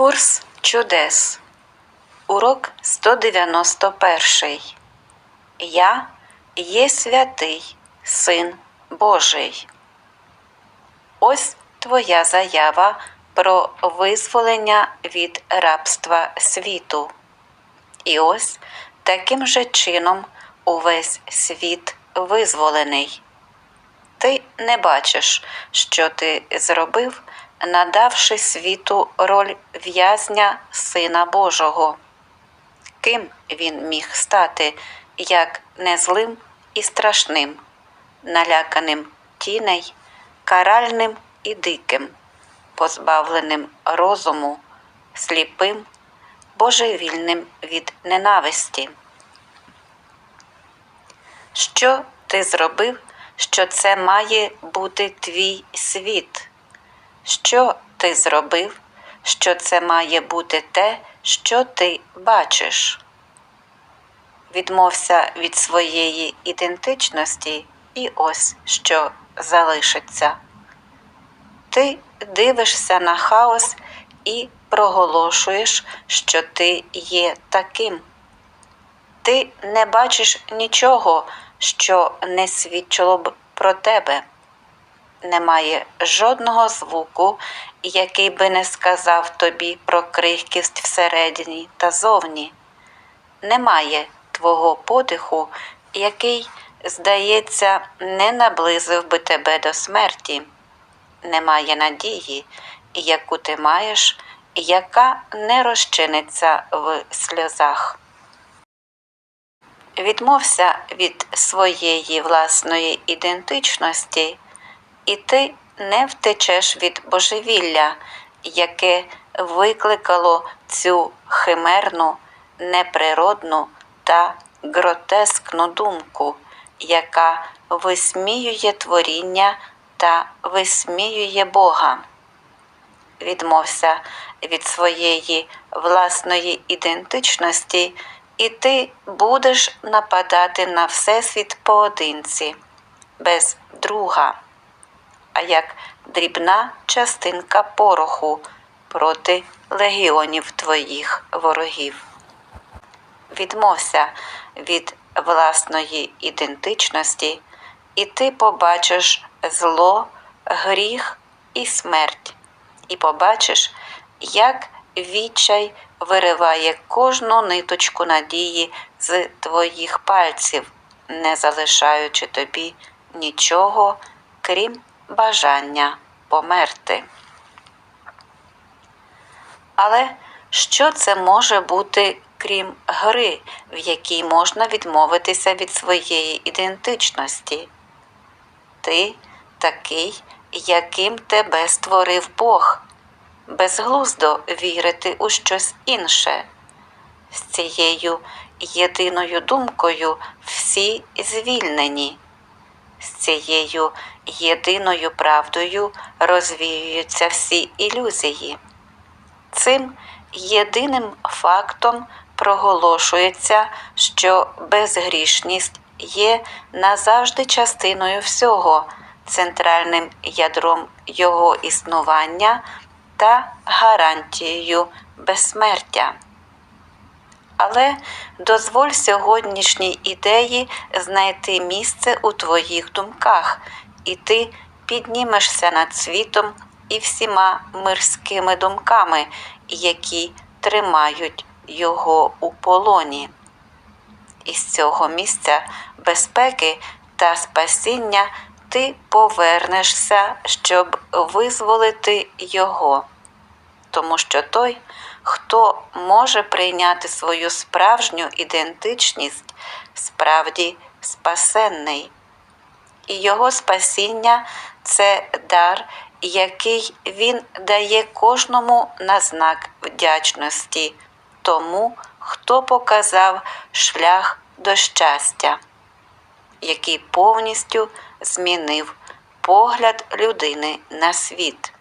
Курс чудес. Урок 191. Я є святий Син Божий. Ось твоя заява про визволення від рабства світу. І ось таким же чином увесь світ визволений. Ти не бачиш, що ти зробив, надавши світу роль в'язня Сина Божого. Ким він міг стати, як не злим і страшним, наляканим тіней, каральним і диким, позбавленим розуму, сліпим, божевільним від ненависті? Що ти зробив, що це має бути твій світ? Що ти зробив, що це має бути те, що ти бачиш? Відмовся від своєї ідентичності, і ось що залишиться. Ти дивишся на хаос і проголошуєш, що ти є таким. Ти не бачиш нічого, що не свідчило б про тебе. Немає жодного звуку, який би не сказав тобі про крихкість всередині та зовні. Немає твого подиху, який, здається, не наблизив би тебе до смерті. Немає надії, яку ти маєш, яка не розчиниться в сльозах. Відмовся від своєї власної ідентичності, і ти не втечеш від божевілля, яке викликало цю химерну, неприродну та гротескну думку, яка висміює творіння та висміює Бога. Відмовся від своєї власної ідентичності, і ти будеш нападати на Всесвіт поодинці, без друга, як дрібна частинка пороху проти легіонів твоїх ворогів. Відмовся від власної ідентичності, і ти побачиш зло, гріх і смерть, і побачиш, як відчай вириває кожну ниточку надії з твоїх пальців, не залишаючи тобі нічого, крім бажання померти. Але що це може бути, крім гри, в якій можна відмовитися від своєї ідентичності? Ти такий, яким тебе створив Бог, безглуздо вірити у щось інше. З цією єдиною думкою всі звільнені, з цією єдиною правдою розвіюються всі ілюзії. Цим єдиним фактом проголошується, що безгрішність є назавжди частиною всього, центральним ядром його існування та гарантією безсмертя. Але дозволь сьогоднішній ідеї знайти місце у твоїх думках, і ти піднімешся над світом і всіма мирськими думками, які тримають його у полоні. Із цього місця безпеки та спасіння ти повернешся, щоб визволити його, тому що той, хто може прийняти свою справжню ідентичність, справді спасенний, і його спасіння це дар, який він дає кожному на знак вдячності тому, хто показав шлях до щастя, який повністю змінив погляд людини на світ.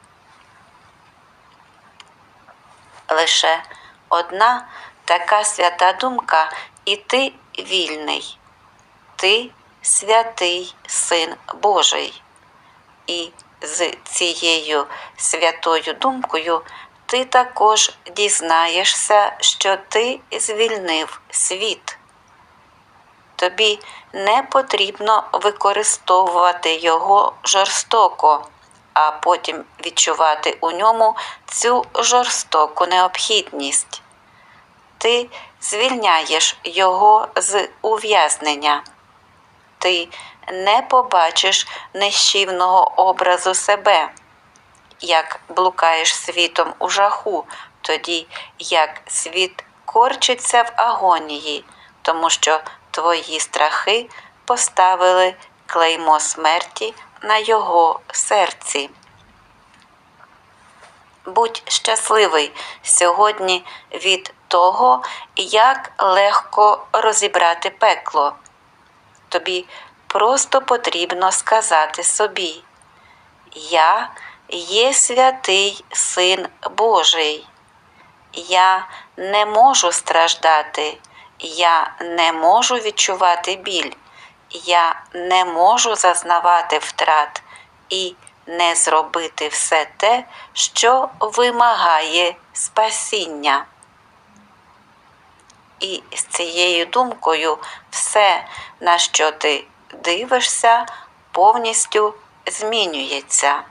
Лише одна така свята думка, і ти вільний, ти святий Син Божий. І з цією святою думкою ти також дізнаєшся, що ти звільнив світ. Тобі не потрібно використовувати його жорстоко, а потім відчувати у ньому цю жорстоку необхідність. Ти звільняєш його з ув'язнення. Ти не побачиш нищівного образу себе, як блукаєш світом у жаху, тоді як світ корчиться в агонії, тому що твої страхи поставили клеймо смерті на його серці. Будь щасливий сьогодні від того, як легко розібрати пекло. Тобі просто потрібно сказати собі: Я є святий Син Божий. Я не можу страждати, я не можу відчувати біль, я не можу зазнавати втрат і не зробити все те, що вимагає спасіння. І з цією думкою все, на що ти дивишся, повністю змінюється.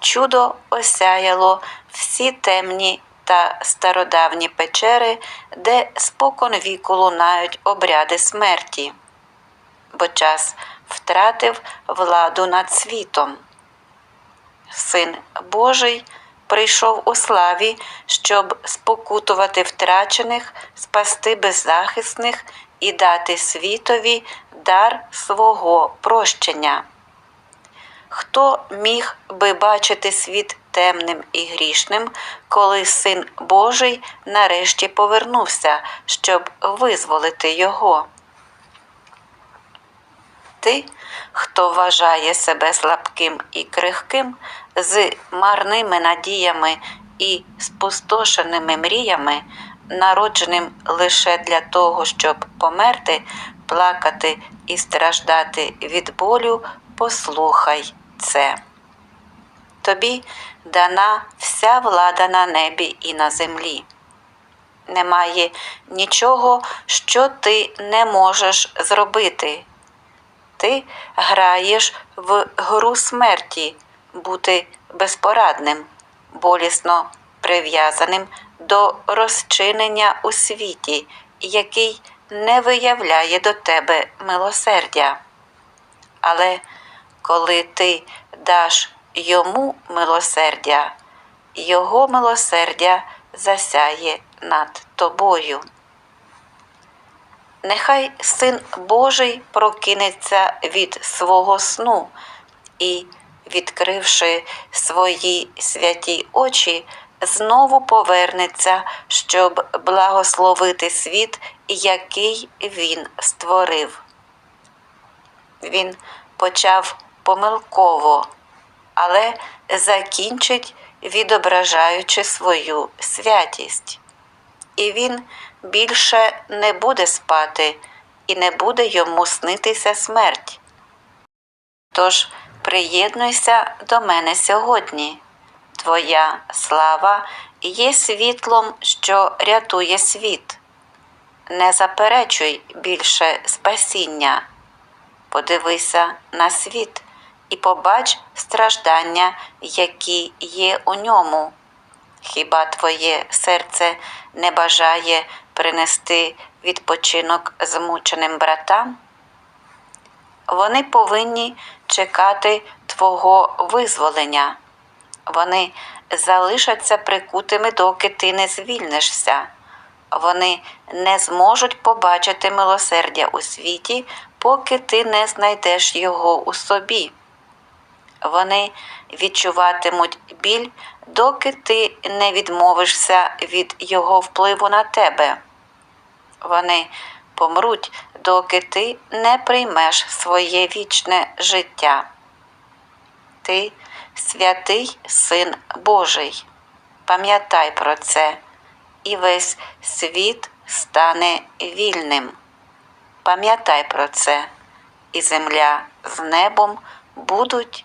Чудо осяяло всі темні та стародавні печери, де спокон віку лунають обряди смерті, бо час втратив владу над світом. Син Божий прийшов у славі, щоб спокутувати втрачених, спасти беззахисних і дати світові дар свого прощення. Хто міг би бачити світ темним і грішним, коли Син Божий нарешті повернувся, щоб визволити його? Ти, хто вважає себе слабким і крихким, з марними надіями і спустошеними мріями, народженим лише для того, щоб померти, плакати і страждати від болю, послухай це. Тобі дана вся влада на небі і на землі. Немає нічого, що ти не можеш зробити. Ти граєш в гру смерті, бути безпорадним, болісно прив'язаним до розчинення у світі, який не виявляє до тебе милосердя. Але коли ти даш йому милосердя, його милосердя засяє над тобою. Нехай Син Божий прокинеться від свого сну і, відкривши свої святі очі, знову повернеться, щоб благословити світ, який він створив. Він почав помилково, але закінчить, відображаючи свою святість. І він більше не буде спати, і не буде йому снитися смерть. Тож приєднуйся до мене сьогодні. Твоя слава є світлом, що рятує світ. Не заперечуй більше спасіння. Подивися на світ і побач страждання, які є у ньому. Хіба твоє серце не бажає принести відпочинок змученим братам? Вони повинні чекати Твого визволення. Вони залишаться прикутими, доки ти не звільнишся. Вони не зможуть побачити милосердя у світі, поки ти не знайдеш його у собі. Вони відчуватимуть біль, доки ти не відмовишся від його впливу на тебе. Вони помруть, доки ти не приймеш своє вічне життя. Ти святий Син Божий. Пам'ятай про це, і весь світ стане вільним. Пам'ятай про це, і земля з небом будуть